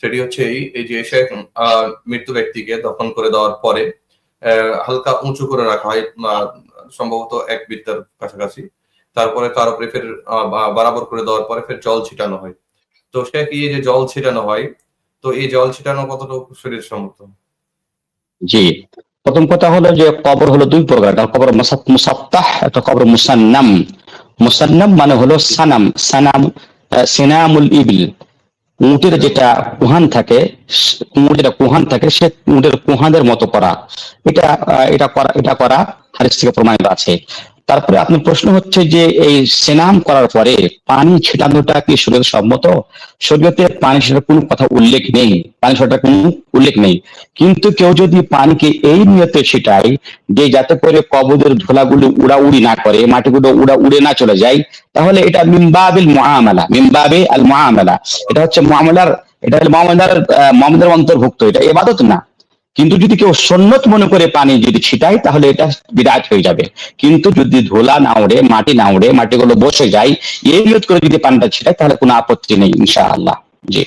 সেটি হচ্ছে এই এই যে শেখ মৃত্যু ব্যক্তিকে দফন করে দেওয়ার পরে হালকা উঁচু করে রাখা হয় সম্ভবত এক বিদ্যার কাছাকাছি। তারপরে তার উপরে ফের বরাবর করে দেওয়ার পরে ফের জল ছিটানো হয়। তো শেখ কি যে জল ছিটানো হয়, তো এই জল ছিটানো কতটুকু শরীর সম্মত জি, প্রথম কথা হলো যে কবর হলো দুই প্রকার একটা কবর মুসাত- মুসাত্তাহ একটা কবর মুসান্নাম। মুসান্নাম মানে হলো সানাম সানাম সিনামুল ইবিল। উটের যেটা কুহান থাকে উঁট যেটা কুহান থাকে, সে উটের কুহানের মতো করা। এটা এটা করা এটা করা হারিস থেকে প্রমাণিত আছে। তারপরে আপনার প্রশ্ন হচ্ছে যে এই সেনাম করার পরে পানি ছিটানোটা কি শরীর সম্মত? শরীয়তে পানি ছিটানোর কোনো কথা উল্লেখ নেই। পানি ছিটানোর কোনো উল্লেখ নেই। কিন্তু কেউ যদি পানিকে এই নিয়তে ছিটায় যে যাতে করে কবজের ধুলাগুলো উড়াউড়ি না করে মাটিগুলো উড়া উড়ে না চলে যায় তাহলে এটা মিমবাবিল মুআমালা মিমবাবে আল মুআমালা। এটা হচ্ছে মুআমালার এটা হলো মুআমালার আহ, মুআমালার অন্তর্ভুক্ত। এটা ইবাদত না। কিন্তু যদি কেউ সন্নত মনে করে পানি যদি ছিটায়, তাহলে এটা বিরাট হয়ে যাবে। কিন্তু যদি ধোলা না উড়ে মাটি না উড়ে মাটিগুলো বসে যায়, এই করে যদি পানিটা ছিটায়, তাহলে কোনো আপত্তি নেই, ইনশাআল্লাহ। জি।